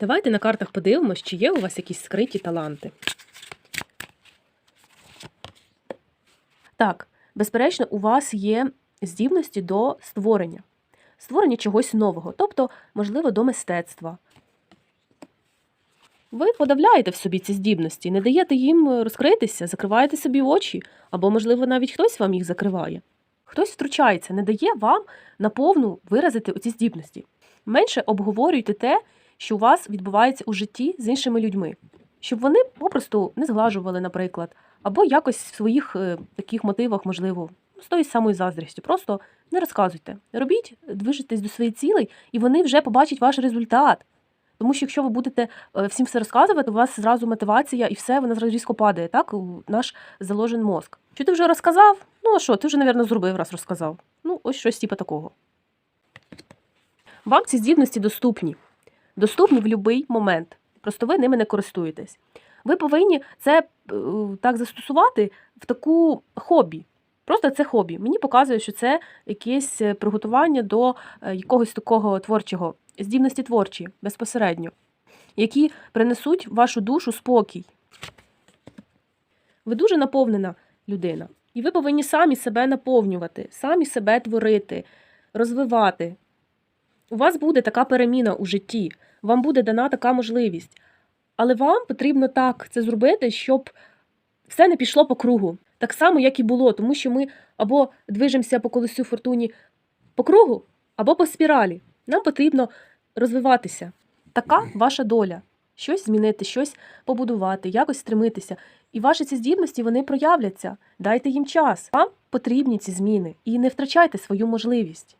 Давайте на картах подивимось, чи є у вас якісь скриті таланти. Так, безперечно, у вас є здібності до створення, створення чогось нового, тобто, можливо, до мистецтва. Ви подавляєте в собі ці здібності, не даєте їм розкритися, закриваєте собі очі, або, можливо, навіть хтось вам їх закриває. Хтось втручається, не дає вам наповну виразити оці здібності. Менше обговорюйте те, що у вас відбувається у житті з іншими людьми, щоб вони попросту не зглажували, наприклад, або якось в своїх е, таких мотивах, можливо, з тою самою заздрістю. Просто не розказуйте. Робіть, движитесь до своєї цілей, і вони вже побачать ваш результат. Тому що якщо ви будете е, всім все розказувати, у вас зразу мотивація і все, вона зразу різко падає, так? У наш заложен мозк. Що ти вже розказав? Ну а що, ти вже, мабуть, зробив, раз розказав. Ну, ось щось типу такого. Вам ці здібності доступні. Доступні в будь-який момент. Просто ви ними не користуєтесь. Ви повинні це е, так застосувати в таку хобі. Просто це хобі. Мені показує, що це якесь е, приготування до е, якогось такого творчого, здібності творчі, безпосередньо, які принесуть вашу душу спокій. Ви дуже наповнена людина. І ви повинні самі себе наповнювати, самі себе творити, розвивати. У вас буде така переміна у житті, вам буде дана така можливість. Але вам потрібно так це зробити, щоб все не пішло по кругу. Так само, як і було, тому що ми або движемося по колесу фортуні по кругу, або по спіралі. Нам потрібно розвиватися. Така ваша доля. Щось змінити, щось побудувати, якось стремитися. І ваші ці здібності вони проявляться. Дайте їм час. Вам потрібні ці зміни і не втрачайте свою можливість.